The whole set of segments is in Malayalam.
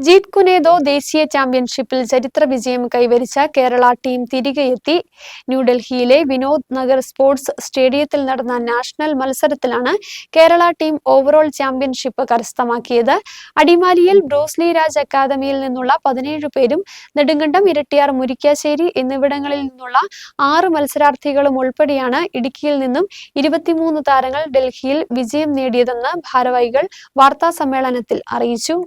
ജീത് കുനേദോ ദേശീയ ചാമ്പ്യൻഷിപ്പിൽ ചരിത്ര വിജയം കൈവരിച്ച കേരള ടീം തിരികെയെത്തി ന്യൂഡൽഹിയിലെ വിനോദ് നഗർ സ്പോർട്സ് സ്റ്റേഡിയത്തിൽ നടന്ന നാഷണൽ മത്സരത്തിലാണ് കേരള ടീം ഓവറോൾ ചാമ്പ്യൻഷിപ്പ് കരസ്ഥമാക്കിയത്. അടിമാലിയിൽ ബ്രോസ്ലി രാജ് അക്കാദമിയിൽ നിന്നുള്ള പതിനേഴ് പേരും നെടുങ്കണ്ടം ഇരട്ടിയാർ മുരിക്കാശ്ശേരി എന്നിവിടങ്ങളിൽ നിന്നുള്ള ആറ് മത്സരാർത്ഥികളും ഉൾപ്പെടെയാണ് ഇടുക്കിയിൽ നിന്നും ഇരുപത്തിമൂന്ന് താരങ്ങൾ ഡൽഹിയിൽ വിജയം നേടിയതെന്ന് ഭാരവാഹികൾ വാർത്താ സമ്മേളനത്തിൽ അറിയിച്ചു.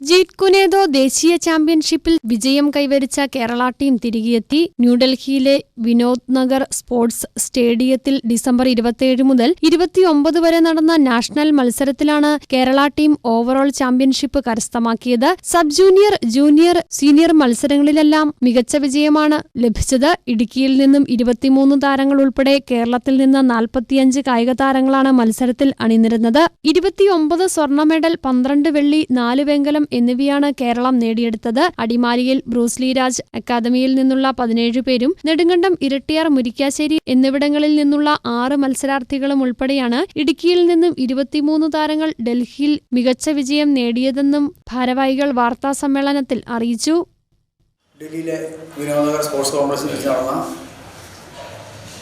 ജീത് കുനേദോ ദേശീയ ചാമ്പ്യൻഷിപ്പിൽ വിജയം കൈവരിച്ച കേരള ടീം തിരികെയെത്തി. ന്യൂഡൽഹിയിലെ വിനോദ് നഗർ സ്പോർട്സ് സ്റ്റേഡിയത്തിൽ ഡിസംബർ ഇരുപത്തിയേഴ് മുതൽ ഇരുപത്തിയൊമ്പത് വരെ നടന്ന നാഷണൽ മത്സരത്തിലാണ് കേരള ടീം ഓവറോൾ ചാമ്പ്യൻഷിപ്പ് കരസ്ഥമാക്കിയത്. സബ് ജൂനിയർ ജൂനിയർ സീനിയർ മത്സരങ്ങളിലെല്ലാം മികച്ച വിജയമാണ് ലഭിച്ചത്. ഇടുക്കിയിൽ നിന്നും ഇരുപത്തിമൂന്ന് താരങ്ങൾ ഉൾപ്പെടെ കേരളത്തിൽ നിന്ന് നാൽപ്പത്തിയഞ്ച് കായിക താരങ്ങളാണ് മത്സരത്തിൽ അണിനിരുന്നത്. ഇരുപത്തിയൊമ്പത് സ്വർണ മെഡൽ പന്ത്രണ്ട് വെള്ളി നാല് വെങ്കലം എന്നിവയാണ് കേരളം നേടിയെടുത്തത്. അടിമാലിയിൽ ബ്രൂസ്ലി രാജ് അക്കാദമിയിൽ നിന്നുള്ള പതിനേഴ് പേരും നെടുങ്കണ്ടം ഇരട്ടിയാർ മുരിക്കാശ്ശേരി എന്നിവിടങ്ങളിൽ നിന്നുള്ള ആറ് മത്സരാർത്ഥികളും ഉൾപ്പെടെയാണ് ഇടുക്കിയിൽ നിന്നും ഇരുപത്തിമൂന്ന് താരങ്ങൾ ഡൽഹിയിൽ മികച്ച വിജയം നേടിയതെന്നും ഭാരവാഹികൾ വാർത്താ സമ്മേളനത്തിൽ അറിയിച്ചു. ഡൽഹിയിലെ വിനോദനഗർ സ്പോർട്സ് കോംപ്ലക്സിൽ വെച്ച് നടന്ന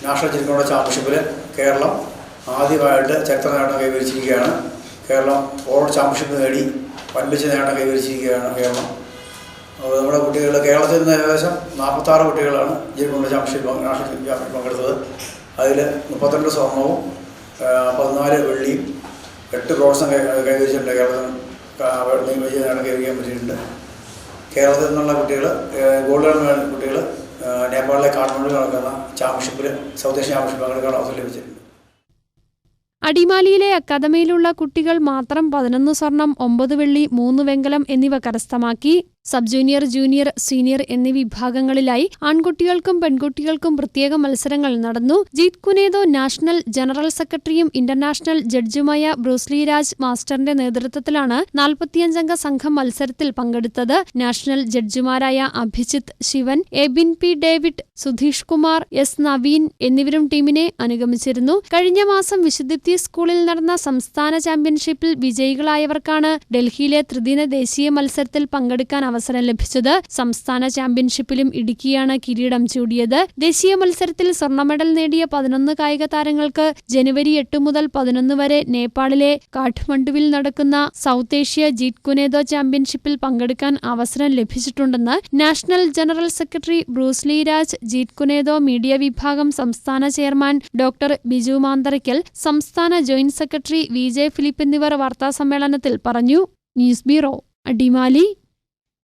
നാഷണൽ ജില്ലകളുടെ ചാമ്പ്യൻഷിപ്പിൽ കേരളം ആദ്യമായിട്ട് ചരിത്ര നേട്ടം കൈവരിച്ചിരിക്കുകയാണ്. കേരളം ഓൾ ചാമ്പ്യൻഷിപ്പ് നേടി. വൻപിച്ച നേട്ടം കൈവരിച്ചിരിക്കുകയാണ് കേരളം. നമ്മുടെ കുട്ടികൾ കേരളത്തിൽ നിന്ന് ഏകദേശം നാൽപ്പത്താറ് കുട്ടികളാണ് ജില്ലകളുടെ ചാമ്പ്യൻഷിപ്പ് നാഷണൽ ചാമ്പ്യൻഷിപ്പ് പങ്കെടുത്തത്. അതിൽ മുപ്പത്തിരണ്ട് സ്വർണവും പതിനാല് വെള്ളിയും എട്ട് ബ്രോൺസും കൈവരിച്ചിട്ടുണ്ട്. കേരളത്തിൽ വിജയ നേട്ടം കൈവരിക്കാൻ പറ്റിയിട്ടുണ്ട്. കേരളത്തിൽ നിന്നുള്ള കുട്ടികൾ ഗോൾഡ് മെഡൽ കുട്ടികൾ നേപ്പാളിലെ കാഠ്മണ്ഡുവിൽ നടക്കുന്ന ചാമ്പ്യൻഷിപ്പിൽ സൗത്ത് ഏഷ്യൻ ചാമ്പ്യൻഷിപ്പ് പങ്കെടുക്കാൻ അവസരം ലഭിച്ചിട്ടുണ്ട്. അടിമാലിയിലെ അക്കാദമിയിലുള്ള കുട്ടികൾ മാത്രം പതിനൊന്ന് സ്വർണം ഒമ്പത് വെള്ളി മൂന്ന് വെങ്കലം എന്നിവ കരസ്ഥമാക്കി. സബ് ജൂനിയർ ജൂനിയർ സീനിയർ എന്നീ വിഭാഗങ്ങളിലായി ആൺകുട്ടികൾക്കും പെൺകുട്ടികൾക്കും പ്രത്യേക മത്സരങ്ങൾ നടന്നു. Jeet Kune Do national general സെക്രട്ടറിയും ഇന്റർനാഷണൽ ജഡ്ജുമായ ബ്രൂസ്ലി രാജ് മാസ്റ്ററിന്റെ നേതൃത്വത്തിലാണ് നാൽപ്പത്തിയഞ്ചംഗ സംഘം മത്സരത്തിൽ പങ്കെടുത്തത്. National ജഡ്ജിമാരായ Abhijith Sivan Ebin P David Sudheesh Kumar S Naveen എന്നിവരും ടീമിനെ അനുഗമിച്ചിരുന്നു. കഴിഞ്ഞ മാസം വിശുദ്ധിപ്തി സ്കൂളിൽ നടന്ന സംസ്ഥാന ചാമ്പ്യൻഷിപ്പിൽ വിജയികളായവർക്കാണ് ഡൽഹിയിലെ ത്രിദിന ദേശീയ മത്സരത്തിൽ പങ്കെടുക്കാൻ അവസരം ലഭിച്ചത് സംസ്ഥാന ചാമ്പ്യൻഷിപ്പിലും ഇടുക്കിയാണ് കിരീടം ചൂടിയത്. ദേശീയ മത്സരത്തിൽ സ്വർണ മെഡൽ നേടിയ പതിനൊന്ന് കായിക താരങ്ങൾക്ക് ജനുവരി എട്ട് മുതൽ പതിനൊന്ന് വരെ നേപ്പാളിലെ കാഠ്മണ്ഡുവിൽ നടക്കുന്ന സൗത്ത് ഏഷ്യ ജീറ്റ് കുനേദോ ചാമ്പ്യൻഷിപ്പിൽ പങ്കെടുക്കാൻ അവസരം ലഭിച്ചിട്ടുണ്ടെന്ന് national general secretary Bruce Lee Raj Jeet Kune Do media വിഭാഗം സംസ്ഥാന ചെയർമാൻ ഡോക്ടർ ബിജു മാന്തറയ്ക്കൽ സംസ്ഥാന joint secretary V J Philip എന്നിവർ വാർത്താസമ്മേളനത്തിൽ പറഞ്ഞു. News bureau Adimali.